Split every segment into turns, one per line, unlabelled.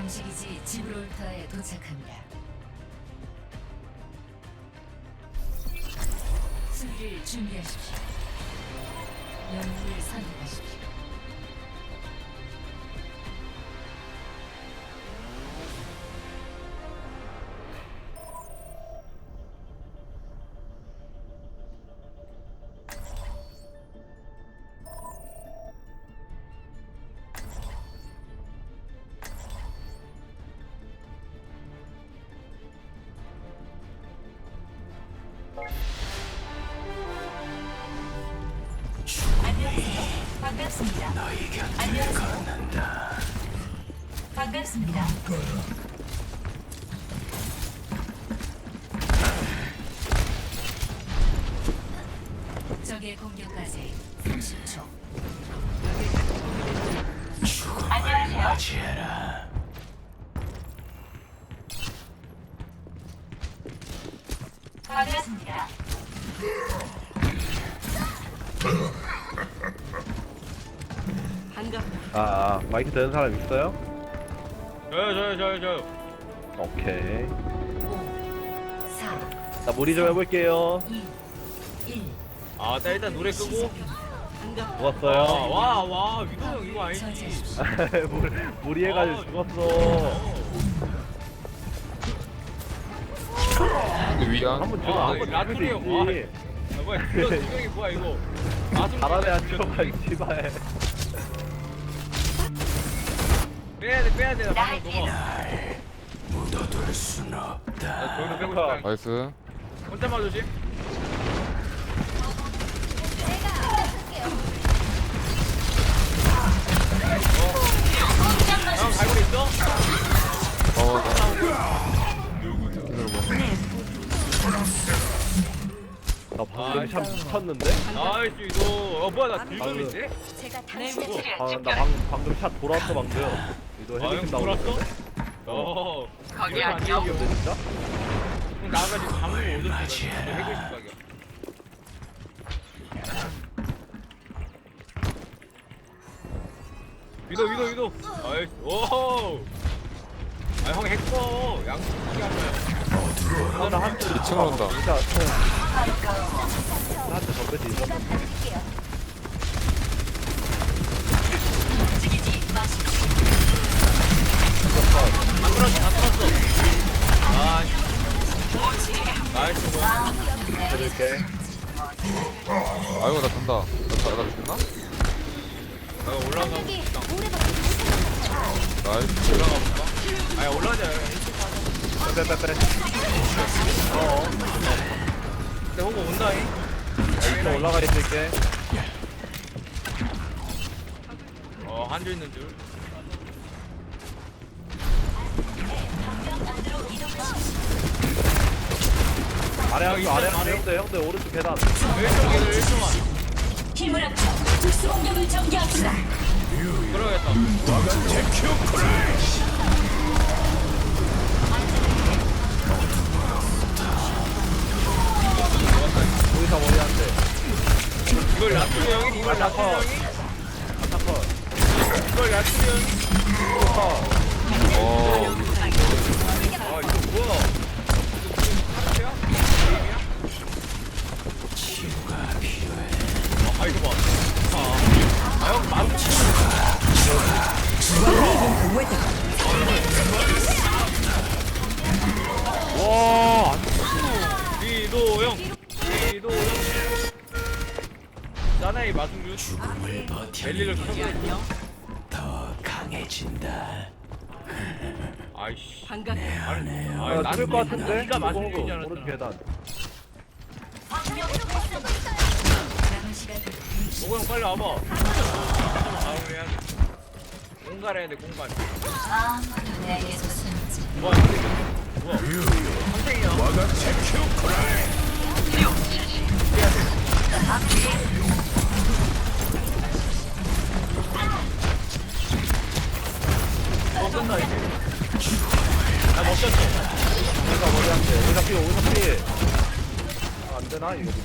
감식이지 지브롤터에 도착합니다. 수비를 준비하십시오. 영웅을 선택하십시오. 안녕하세요. 반갑습니다. 적의 공격까지 30초. 반갑습니다.
아, 아 마이크 되는 사람 있어요?
저요 저요 저요 저요.
오케이.
5, 4,
자 무리 좀 해볼게요.
2, 1.
아나 일단 노래 끄고.
죽었어요.
와와 와 위도 형 이거 아니지?
물, 무리해가지고
아,
죽었어.
위안?
한번 죽어
아,
한번
라투리
죽을
형,
수 있지.
아 뭐야 이거 두명이 뭐야 이거. 마술
잘하네 안 죽어가 씨발
빼야 돼 빼야돼 나 방금 너가 묻어둘 순 없다 나 저기로 빼고 싶다
나이스
혼자 맞으지? 형 갈고리 있어?
어
나 방금 참 미쳤는데?
나이스 이거 어 뭐야 나 딜검인데?
아, 나 방, 방금 샷 돌아왔어 방금 이거
아형 돌았어?
있는데?
어
이거 안 귀엽네 진짜?
그럼 나가 지금 방금 오졌어 해고 싶다 이거 위도 위도 위도 아이스 오호 아형 했어 양쪽이 한 거야
하나 한대
2층으로 온다
진짜 한대 덤벼지
안 들었어 안 들었어 아 나이스 뭐
해줄게
아이고 나 간다 나, 나 죽나?
내가 올라가고 싶다.
나이스.
올라가 볼까? 아니 올라가자
빼 빼빼빼 어어.
근데 홍보 온다잉?
또 올라가 있을게.
어 한줄 있는 줄
아래 형도 아래 아래 형도 형도 오른쪽 계단.
1초 기다려 1초만
힘을 합쳐. 특수 공격을 전개합시다.
그러겠다 짜나이 마승준 죽음을 버텨 멜리를 켜고 아이씨.
반갑게
아니
아,
나는
것 같은데?
네가
오른쪽
알았잖아.
계단
오고 형 빨리 와봐. 아 공갈 해야 돼 공갈.
아무도 내게서 숨지.
뭐야 뭐야? 선생이야. 어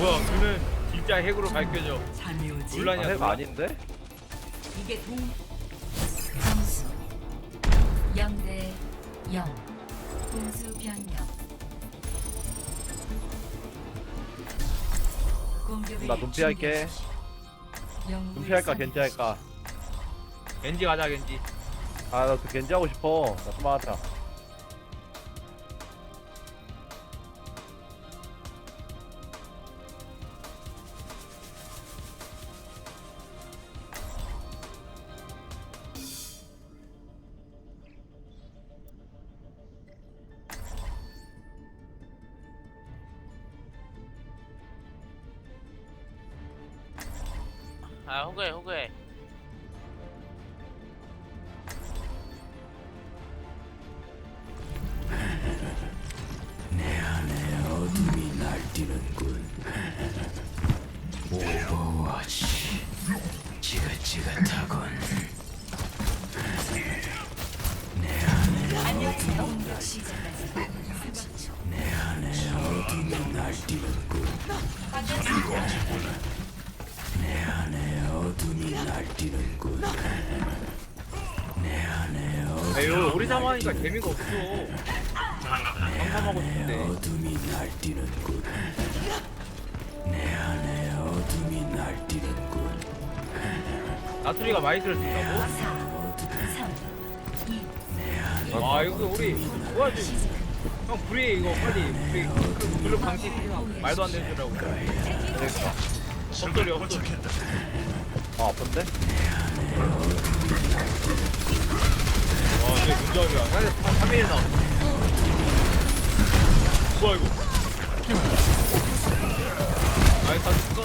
뭐야 그는 진짜 핵으로 밝혀져. 논란이야
아, 핵
논란.
아닌데?
이게 동 점수. 0대 0 공수 변경. 공격을
나 눈피 할게.
준비하십시오. 영웅을
눈피 할까 겐지 할까?
겐지 가자 겐지.
아나 겐지 하고 싶어. 나 스마트
아 호구해 호
에휴 우리 상황이니까 재미가 없어. 상상하고 싶은데. 나투리가 많이 들을 수 있다고?
3
2와 이거 우리 뭐야 지금? 형 불이 이거 빨리 우리 그 블루 방식 말도 안 되는 소리라고.
그러니까
헛소리 헛소리.
아 아픈데?
와 이게 문제이야 근데 3일 나 뭐야 이거 아이 다 죽어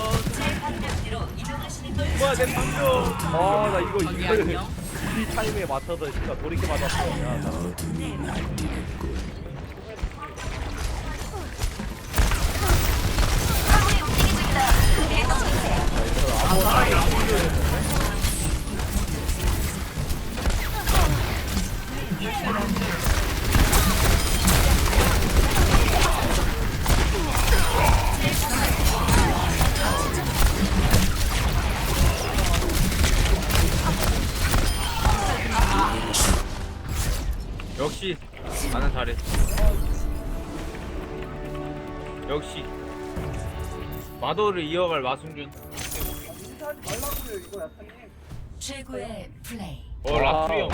뭐야 내 방금
아나 이거 이거 이 타이밍에 맞춰서 진짜 돌이켜 맞았어 야, 나.
역시. 마도를 이어갈 마승준
최고의 플레이.
어 라투리 형